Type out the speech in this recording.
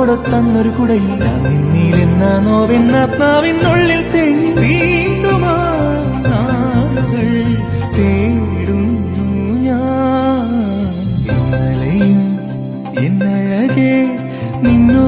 എന്നോട് തന്നൊരു കുടയിൽ നിന്നിരുന്ന നോവെന്നാത്മാവിനുള്ളിൽ തെങ്ങി വീണ്ടും നാളുകൾ ഞാൻ. ഇന്നലെയും നിന്നോ